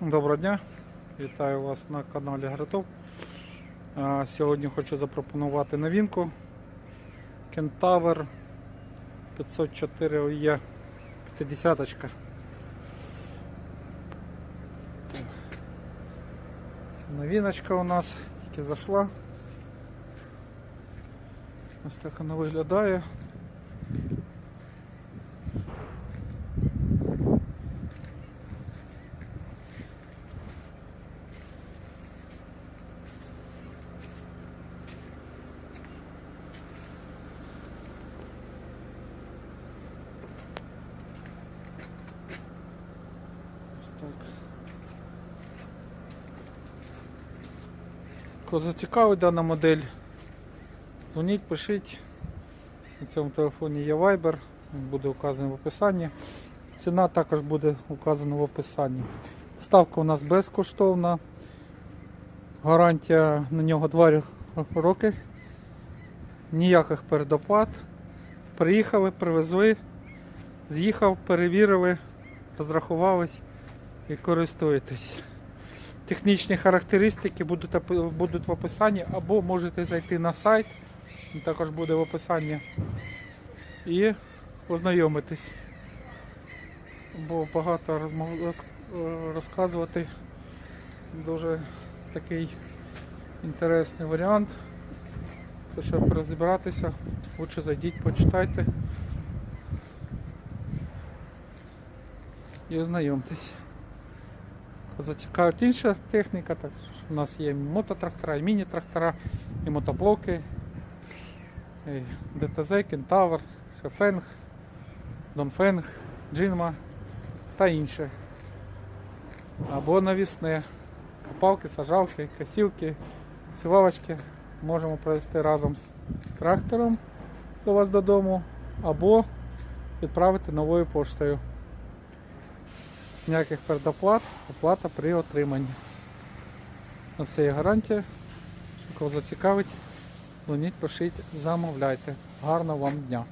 Доброго дня, вітаю вас на каналі Гратов. Сьогодні хочу запропонувати новинку Кентавр 504 OE 50 -очка. Новиночка у нас тільки зайшла. Ось так вона виглядає. Так. Кого зацікавить дана модель, дзвоніть, пишіть. На цьому телефоні є Viber, він буде указаний в описанні. Ціна також буде указана в описанні. Ставка у нас безкоштовна. Гарантія на нього 2 роки. Ніяких передоплат. Приїхали, привезли, з'їхав, перевірили, розрахувались і користуєтесь. Технічні характеристики будуть, будуть в описанні, або можете зайти на сайт, також буде в описанні, і ознайомитись. Бо багато розказувати дуже такий інтересний варіант. То, щоб розібратися, лучше зайдіть, почитайте і ознайомтесь. Зацікавить інша техніка, так у нас є мототрактора, і міні-трактора, і мотоблоки, і ДТЗ, Кентавр, Шефенг, Донфенг, Джинма та інше. Або навісне. Копалки, сажалки, косілки, сівалочки можемо провести разом з трактором до вас додому, або відправити новою поштою. Ніяких передоплат, оплата при отриманні. На все є гарантія. Що Кого зацікавить, дзвоніть, пишіть, замовляйте. Гарного вам дня!